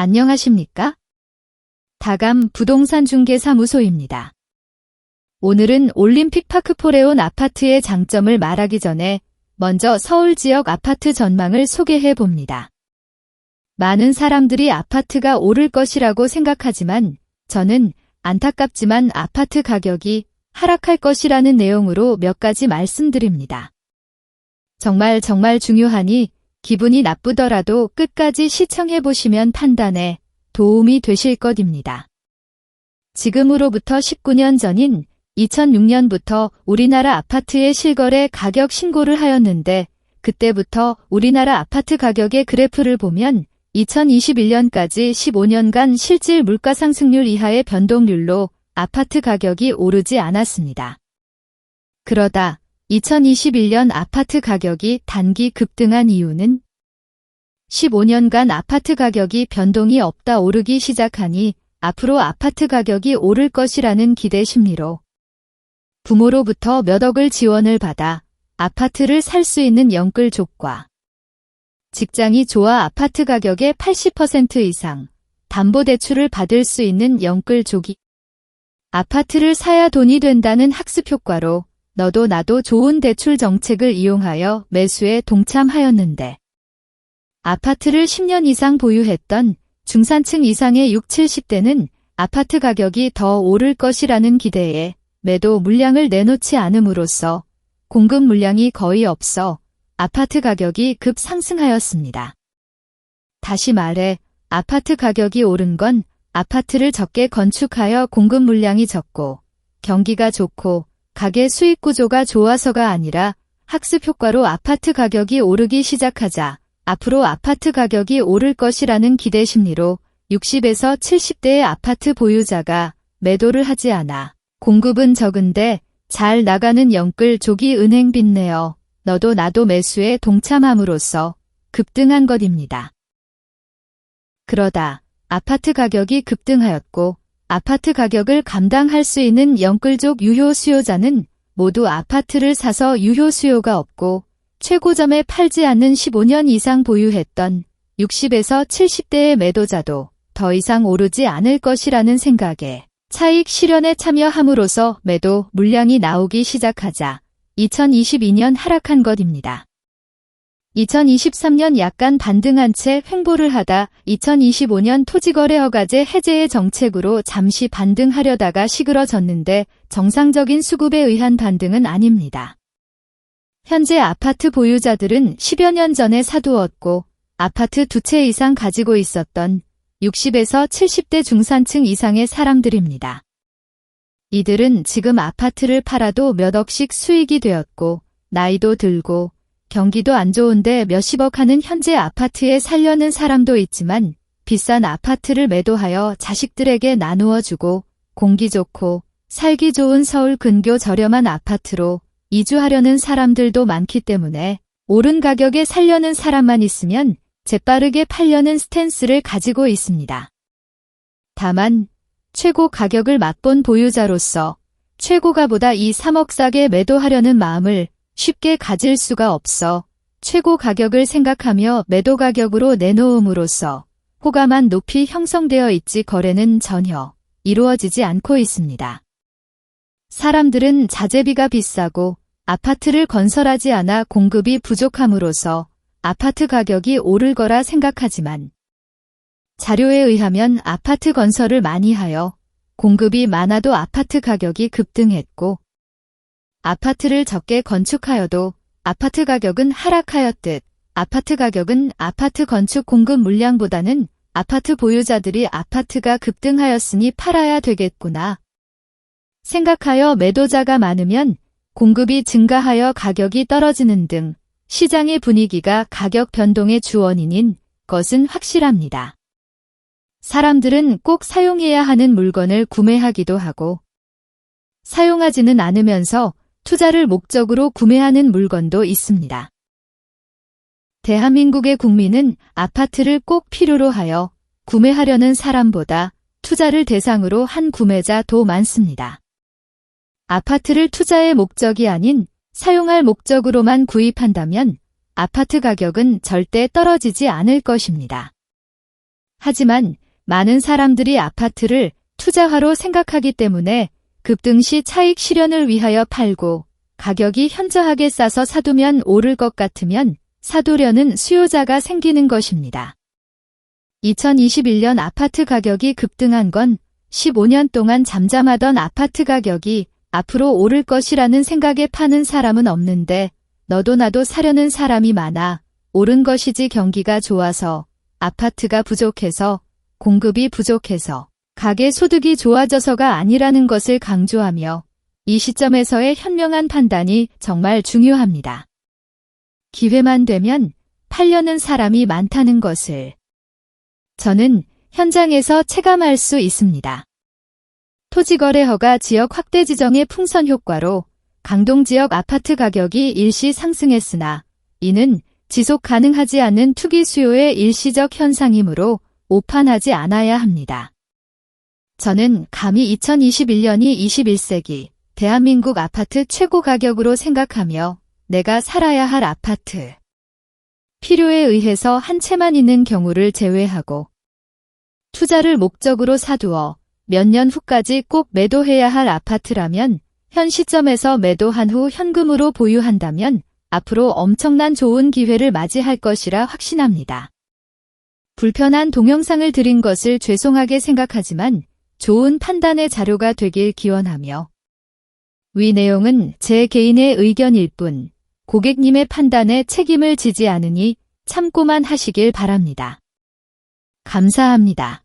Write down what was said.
안녕하십니까? 다감 부동산 중개 사무소입니다. 오늘은 올림픽 파크포레온 아파트의 장점을 말하기 전에 먼저 서울 지역 아파트 전망을 소개해 봅니다. 많은 사람들이 아파트가 오를 것이라고 생각하지만 저는 안타깝지만 아파트 가격이 하락할 것이라는 내용으로 몇 가지 말씀드립니다. 정말 정말 중요하니 기분이 나쁘더라도 끝까지 시청해 보시면 판단에 도움이 되실 것입니다. 지금으로부터 19년 전인 2006년부터 우리나라 아파트의 실거래 가격 신고를 하였는데 그때부터 우리나라 아파트 가격의 그래프를 보면 2021년까지 15년간 실질 물가 상승률 이하의 변동률로 아파트 가격이 오르지 않았습니다. 그러다 2021년 아파트 가격이 단기 급등한 이유는 15년간 아파트 가격이 변동이 없다 오르기 시작하니 앞으로 아파트 가격이 오를 것이라는 기대 심리로 부모로부터 몇 억을 지원을 받아 아파트를 살 수 있는 영끌 족과 직장이 좋아 아파트 가격의 80% 이상 담보대출을 받을 수 있는 영끌 족이 아파트를 사야 돈이 된다는 학습 효과로 너도 나도 좋은 대출 정책을 이용하여 매수에 동참하였는데 아파트를 10년 이상 보유했던 중산층 이상의 6, 70대는 아파트 가격이 더 오를 것이라는 기대에 매도 물량을 내놓지 않음으로써 공급 물량이 거의 없어 아파트 가격이 급 상승하였습니다. 다시 말해 아파트 가격이 오른 건 아파트를 적게 건축하여 공급 물량이 적고 경기가 좋고 가계 수익 구조가 좋아서가 아니라 학습 효과로 아파트 가격이 오르기 시작하자 앞으로 아파트 가격이 오를 것이라는 기대 심리로 60에서 70대의 아파트 보유자가 매도를 하지 않아 공급은 적은데 잘 나가는 영끌 조기 은행 빚내어 너도 나도 매수에 동참함으로써 급등한 것입니다. 그러다 아파트 가격이 급등하였고 아파트 가격을 감당할 수 있는 영끌족 유효 수요자는 모두 아파트를 사서 유효 수요가 없고 최고점에 팔지 않는 15년 이상 보유했던 60에서 70대의 매도자도 더 이상 오르지 않을 것이라는 생각에 차익 실현에 참여함으로써 매도 물량이 나오기 시작하자 2022년 하락한 것입니다. 2023년 약간 반등한 채 횡보를 하다 2025년 토지거래 허가제 해제의 정책으로 잠시 반등하려다가 시그러졌는데 정상적인 수급에 의한 반등은 아닙니다. 현재 아파트 보유자들은 10여 년 전에 사두었고 아파트 두 채 이상 가지고 있었던 60에서 70대 중산층 이상의 사람들입니다. 이들은 지금 아파트를 팔아도 몇 억씩 수익이 되었고 나이도 들고 경기도 안 좋은데 몇십억 하는 현재 아파트에 살려는 사람도 있지만 비싼 아파트를 매도하여 자식들에게 나누어 주고 공기 좋고 살기 좋은 서울 근교 저렴한 아파트로 이주하려는 사람들도 많기 때문에 오른 가격에 살려는 사람만 있으면 재빠르게 팔려는 스탠스를 가지고 있습니다. 다만 최고 가격을 맛본 보유자로서 최고가보다 이 3억 싸게 매도하려는 마음을 쉽게 가질 수가 없어 최고 가격을 생각하며 매도 가격으로 내놓음으로써 호가만 높이 형성되어 있지 거래는 전혀 이루어지지 않고 있습니다. 사람들은 자재비가 비싸고 아파트를 건설하지 않아 공급이 부족함으로써 아파트 가격이 오를 거라 생각하지만 자료에 의하면 아파트 건설을 많이 하여 공급이 많아도 아파트 가격이 급등했고 아파트를 적게 건축하여도 아파트 가격은 하락하였듯 아파트 가격은 아파트 건축 공급 물량보다는 아파트 보유자들이 아파트가 급등하였으니 팔아야 되겠구나. 생각하여 매도자가 많으면 공급이 증가하여 가격이 떨어지는 등 시장의 분위기가 가격 변동의 주원인인 것은 확실합니다. 사람들은 꼭 사용해야 하는 물건을 구매하기도 하고 사용하지는 않으면서 투자를 목적으로 구매하는 물건도 있습니다. 대한민국의 국민은 아파트를 꼭 필요로 하여 구매하려는 사람보다 투자를 대상으로 한 구매자 더 많습니다. 아파트를 투자의 목적이 아닌 사용할 목적으로만 구입한다면 아파트 가격은 절대 떨어지지 않을 것입니다. 하지만 많은 사람들이 아파트를 투자화로 생각하기 때문에 급등 시 차익 실현을 위하여 팔고 가격이 현저하게 싸서 사두면 오를 것 같으면 사두려는 수요자가 생기는 것입니다. 2021년 아파트 가격이 급등한 건 15년 동안 잠잠하던 아파트 가격이 앞으로 오를 것이라는 생각에 파는 사람은 없는데 너도 나도 사려는 사람이 많아 오른 것이지 경기가 좋아서 아파트가 부족해서 공급이 부족해서 가계 소득이 좋아져서가 아니라는 것을 강조하며 이 시점에서의 현명한 판단이 정말 중요합니다. 기회만 되면 팔려는 사람이 많다는 것을 저는 현장에서 체감할 수 있습니다. 토지거래 허가 지역 확대 지정의 풍선 효과로 강동 지역 아파트 가격이 일시 상승했으나 이는 지속 가능하지 않은 투기 수요의 일시적 현상이므로 오판하지 않아야 합니다. 저는 감히 2021년이 21세기 대한민국 아파트 최고 가격으로 생각하며 내가 살아야 할 아파트 필요에 의해서 한 채만 있는 경우를 제외하고 투자를 목적으로 사두어 몇 년 후까지 꼭 매도해야 할 아파트라면 현 시점에서 매도한 후 현금으로 보유한다면 앞으로 엄청난 좋은 기회를 맞이할 것이라 확신합니다. 불편한 동영상을 드린 것을 죄송하게 생각하지만 좋은 판단의 자료가 되길 기원하며 위 내용은 제 개인의 의견일 뿐 고객님의 판단에 책임을 지지 않으니 참고만 하시길 바랍니다. 감사합니다.